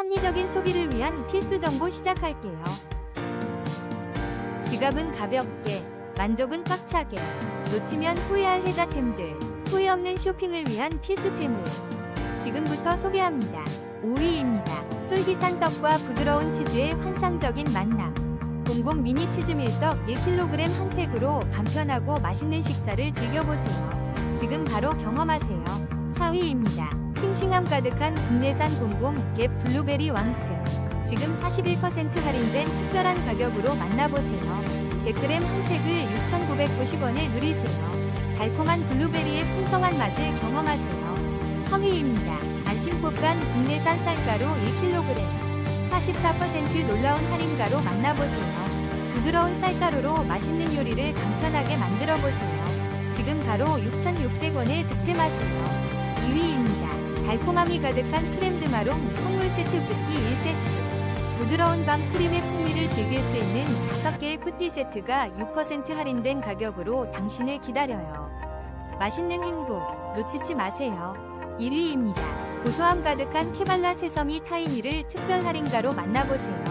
합리적인 소비를 위한 필수 정보 시작할게요. 지갑은 가볍게, 만족은 꽉차게, 놓치면 후회할 혜자템들, 후회 없는 쇼핑을 위한 필수템을 지금부터 소개합니다. 5위입니다. 쫄깃한 떡과 부드러운 치즈의 환상적인 만남. 공공 미니 치즈 밀떡 1kg 한 팩으로 간편하고 맛있는 식사를 즐겨보세요. 지금 바로 경험하세요. 4위입니다. 싱싱함 가득한 국내산 공공 갭 블루베리 왕트. 지금 41% 할인된 특별한 가격으로 만나보세요. 100g 한 팩을 6,990원에 누리세요. 달콤한 블루베리의 풍성한 맛을 경험하세요. 3위입니다. 안심꽃간 국내산 쌀가루 1kg. 44% 놀라운 할인가로 만나보세요. 부드러운 쌀가루로 맛있는 요리를 간편하게 만들어 보세요. 지금 바로 6,600원에 득템하세요. 2위입니다. 달콤함이 가득한 크렘드 마롱 선물 세트 뿌띠 1세트. 부드러운 밤 크림의 풍미를 즐길 수 있는 5개의 뿌띠 세트가 6% 할인된 가격으로 당신을 기다려요. 맛있는 행복 놓치지 마세요. 1위입니다. 고소함 가득한 케발라 새서미 타이니를 특별 할인가로 만나보세요.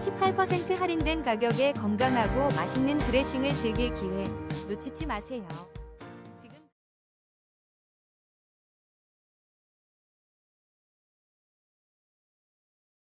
18% 할인된 가격에 건강하고 맛있는 드레싱을 즐길 기회 놓치지 마세요.